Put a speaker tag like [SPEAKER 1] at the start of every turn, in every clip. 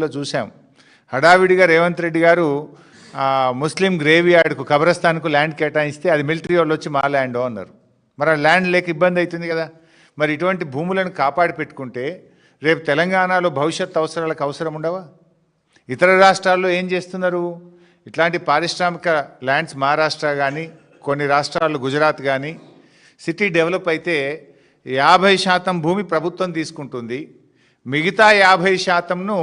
[SPEAKER 1] లో చూసాం హడావిడిగా రేవంత్ రెడ్డి గారు ముస్లిం గ్రేవియార్డ్కు కబ్రస్థాన్కు ల్యాండ్ కేటాయిస్తే అది మిలిటరీ వాళ్ళు వచ్చి మా ల్యాండ్ అన్నారు. మరి ఆ ల్యాండ్ లేక ఇబ్బంది అవుతుంది కదా. మరి ఇటువంటి భూములను కాపాడి పెట్టుకుంటే రేపు తెలంగాణలో భవిష్యత్ అవసరాలకు అవసరం ఉండవా? ఇతర రాష్ట్రాల్లో ఏం చేస్తున్నారు? ఇట్లాంటి పారిశ్రామిక ల్యాండ్స్ మహారాష్ట్ర కానీ కొన్ని రాష్ట్రాలు గుజరాత్ కానీ సిటీ డెవలప్ అయితే యాభై శాతం భూమి ప్రభుత్వం తీసుకుంటుంది. మిగతా యాభై శాతంను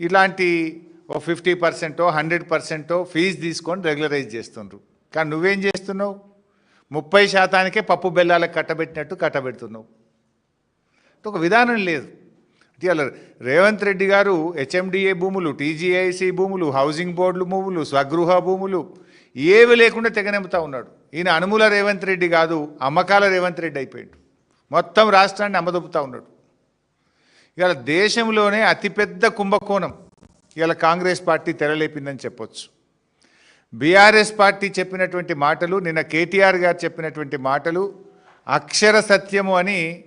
[SPEAKER 1] ఇలాంటి ఓ ఫిఫ్టీ పర్సెంటో హండ్రెడ్ పర్సెంటో ఫీజు తీసుకొని రెగ్యులరైజ్ చేస్తుండ్రు. కానీ నువ్వేం చేస్తున్నావు? ముప్పై శాతానికే పప్పు బెల్లాలకు కట్టబెట్టినట్టు కట్టబెడుతున్నావు. ఒక విధానం లేదు. అంటే రేవంత్ రెడ్డి గారు హెచ్ఎండిఏ భూములు టీజీఐసి భూములు హౌసింగ్ బోర్డులు భూములు స్వగృహ భూములు ఏవి లేకుండా తెగనెంపుతా ఉన్నాడు. ఈయన అనుముల రేవంత్ రెడ్డి కాదు అమ్మకాల రేవంత్ రెడ్డి అయిపోయాడు. మొత్తం రాష్ట్రాన్ని అమ్మదొప్పుతూ ఉన్నాడు. ఇవాళ దేశంలోనే అతిపెద్ద కుంభకోణం. ఇవాళ కాంగ్రెస్ పార్టీ తెరలేపిందని చెప్పొచ్చు. బీఆర్ఎస్ పార్టీ చెప్పినటువంటి మాటలు నిన్న కేటీఆర్ గారు చెప్పినటువంటి మాటలు అక్షర సత్యము అని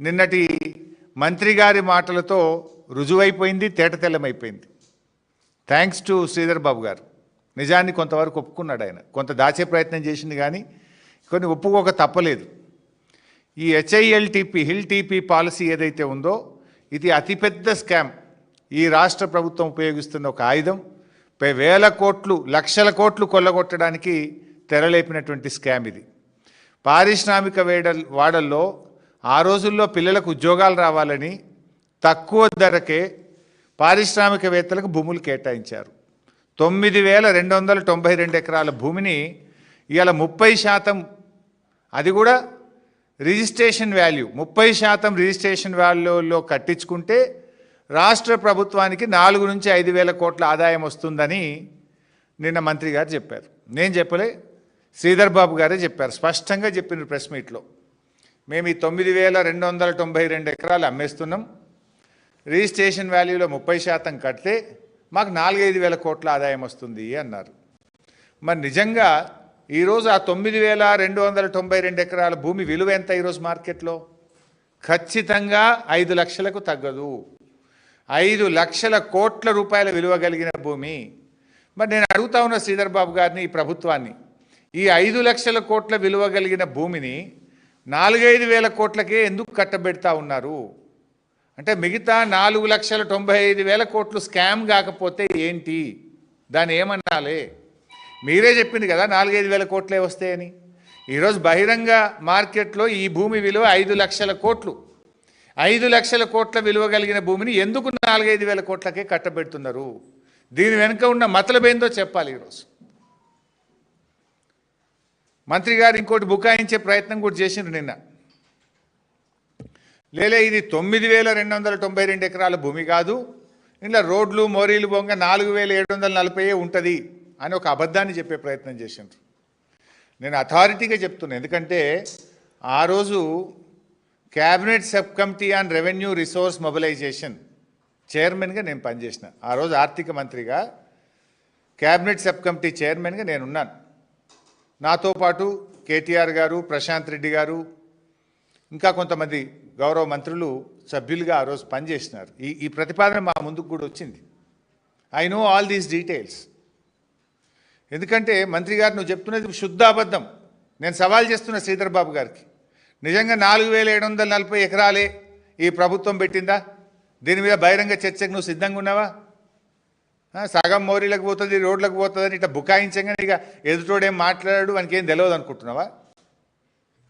[SPEAKER 1] నిన్నటి మంత్రి గారి మాటలతో రుజువైపోయింది తేటతెల్లమైపోయింది. థ్యాంక్స్ టు శ్రీధర్ బాబు గారు. నిజాన్ని కొంతవరకు ఒప్పుకున్నాడు ఆయన. కొంత దాచే ప్రయత్నం చేసింది కానీ కొన్ని ఒప్పుకోక తప్పలేదు. ఈ హెచ్ఐఎల్టీపీ హిల్ టీపీ పాలసీ ఏదైతే ఉందో ఇది అతిపెద్ద స్కామ్. ఈ రాష్ట్ర ప్రభుత్వం ఉపయోగిస్తున్న ఒక ఆయుధం. వేల కోట్లు లక్షల కోట్లు కొల్లగొట్టడానికి తెరలేపినటువంటి స్కామ్ ఇది. పారిశ్రామిక వేడ వాడల్లో ఆ రోజుల్లో పిల్లలకు ఉద్యోగాలు రావాలని తక్కువ ధరకే పారిశ్రామికవేత్తలకు భూములు కేటాయించారు. తొమ్మిది వేల రెండు వందల తొంభై రెండు ఎకరాల భూమిని ఇవాళ ముప్పై శాతం అది కూడా రిజిస్ట్రేషన్ వాల్యూ ముప్పై శాతం రిజిస్ట్రేషన్ వాల్యూలో కట్టించుకుంటే రాష్ట్ర ప్రభుత్వానికి నాలుగు నుంచి ఐదు వేల కోట్ల ఆదాయం వస్తుందని నిన్న మంత్రి గారు చెప్పారు. నేను చెప్పలే శ్రీధర్ బాబు గారే చెప్పారు. స్పష్టంగా చెప్పిన ప్రెస్ మీట్లో మేము ఈ తొమ్మిది వేల రెండు వందల తొంభై రెండు ఎకరాలు అమ్మేస్తున్నాం. రిజిస్ట్రేషన్ వాల్యూలో ముప్పై శాతం కడితే మాకు నాలుగైదు వేల కోట్ల ఆదాయం వస్తుంది అన్నారు. మరి నిజంగా ఈరోజు ఆ తొమ్మిది వేల రెండు వందల తొంభై రెండు ఎకరాల భూమి విలువ ఎంత ఈరోజు మార్కెట్లో? ఖచ్చితంగా ఐదు లక్షలకు తగ్గదు. ఐదు లక్షల కోట్ల రూపాయల విలువ కలిగిన భూమి. మరి నేను అడుగుతా ఉన్న శ్రీధర్ బాబు గారిని ఈ ప్రభుత్వాన్ని. ఈ ఐదు లక్షల కోట్ల విలువ కలిగిన భూమిని నాలుగైదు వేల కోట్లకే ఎందుకు కట్టబెడతా ఉన్నారు? అంటే మిగతా నాలుగు లక్షల తొంభై ఐదు వేల కోట్లు స్కామ్ కాకపోతే ఏంటి? దాన్ని ఏమన్నాలే? మీరే చెప్పింది కదా నాలుగైదు వేల కోట్లే వస్తాయని. ఈరోజు బహిరంగ మార్కెట్లో ఈ భూమి విలువ ఐదు లక్షల కోట్లు. ఐదు లక్షల కోట్ల విలువ కలిగిన భూమిని ఎందుకు నాలుగైదు వేల కోట్లకే కట్టబెడుతున్నారు? దీని వెనుక ఉన్న మతలబేందో చెప్పాలి ఈరోజు. మంత్రి గారు ఇంకోటి బుకాయించే ప్రయత్నం కూడా చేసిండ్రు నిన్న. లేలే ఇది తొమ్మిది వేల రెండు వందల తొంభై రెండు ఎకరాల భూమి కాదు. ఇంట్లో రోడ్లు మోరీలు బొంగ నాలుగు వేల ఏడు వందల నలభై ఉంటుంది. అని ఒక అబద్ధాన్ని చెప్పే ప్రయత్నం చేసిండ్రు. నేను అథారిటీగా చెప్తున్నాను ఎందుకంటే ఆ రోజు cabinet sub committee on revenue resource mobilisation చైర్మన్గా నేను పనిచేసిన. ఆ రోజు ఆర్థిక మంత్రిగా క్యాబినెట్ సబ్ కమిటీ చైర్మన్గా నేనున్నాను. నాతో పాటు కేటీఆర్ గారు ప్రశాంత్ రెడ్డి గారు ఇంకా కొంతమంది గౌరవ మంత్రులు సభ్యులుగా ఆ రోజు పనిచేసినారు. ఈ ఈ ప్రతిపాదన మా ముందుకు కూడా వచ్చింది. I know all these details. ఎందుకంటే మంత్రి గారు నువ్వు చెప్తున్నది శుద్ధ అబద్ధం. నేను సవాల్ చేస్తున్న శ్రీధర్ బాబు గారికి. నిజంగా నాలుగు వేల ఏడు వందల నలభై ఎకరాలే ఈ ప్రభుత్వం పెట్టిందా? దీని మీద బహిరంగ చర్చకు నువ్వు సిద్ధంగా ఉన్నావా? సగం మోరీలకు పోతుంది రోడ్లకు పోతుంది అని ఇట్లా బుకాయించగానే ఇక ఎదుటోడేం మాట్లాడాడు వానికి ఏం తెలియదు అనుకుంటున్నావా?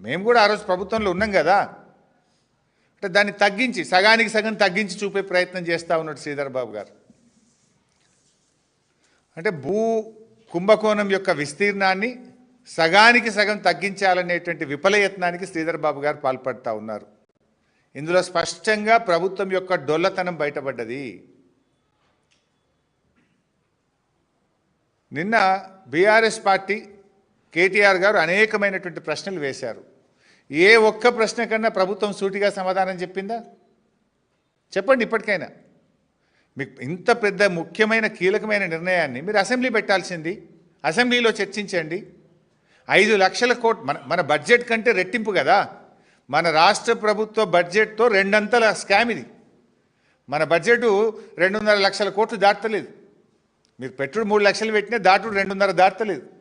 [SPEAKER 1] మేము కూడా ఆ రోజు ప్రభుత్వంలో ఉన్నాం కదా. అంటే దాన్ని తగ్గించి సగానికి సగం తగ్గించి చూపే ప్రయత్నం చేస్తూ ఉన్నాడు శ్రీధర్ బాబు గారు. అంటే భూ కుంభకోణం యొక్క విస్తీర్ణాన్ని సగానికి సగం తగ్గించాలనేటువంటి విఫలయత్నానికి శ్రీధర్ బాబు గారు పాల్పడతా ఉన్నారు. ఇందులో స్పష్టంగా ప్రభుత్వం యొక్క డొల్లతనం బయటపడ్డది. నిన్న బీఆర్ఎస్ పార్టీ కేటీఆర్ గారు అనేకమైనటువంటి ప్రశ్నలు వేశారు. ఏ ఒక్క ప్రశ్న కన్నా ప్రభుత్వం సూటిగా సమాధానం చెప్పిందా? చెప్పండి ఇప్పటికైనా. మీకు ఇంత పెద్ద ముఖ్యమైన కీలకమైన నిర్ణయాన్ని మీరు అసెంబ్లీ పెట్టాల్సింది. అసెంబ్లీలో చర్చించండి. ఐదు లక్షల కోట్ మన మన బడ్జెట్ కంటే రెట్టింపు కదా. మన రాష్ట్ర ప్రభుత్వ బడ్జెట్తో రెండంతల స్కామ్ ఇది. మన బడ్జెట్ రెండున్నర లక్షల కోట్లు దాటలేదు. మీరు పెట్టుడు మూడు లక్షలు పెట్టినా దాటుడు రెండున్నర దాటలేదు.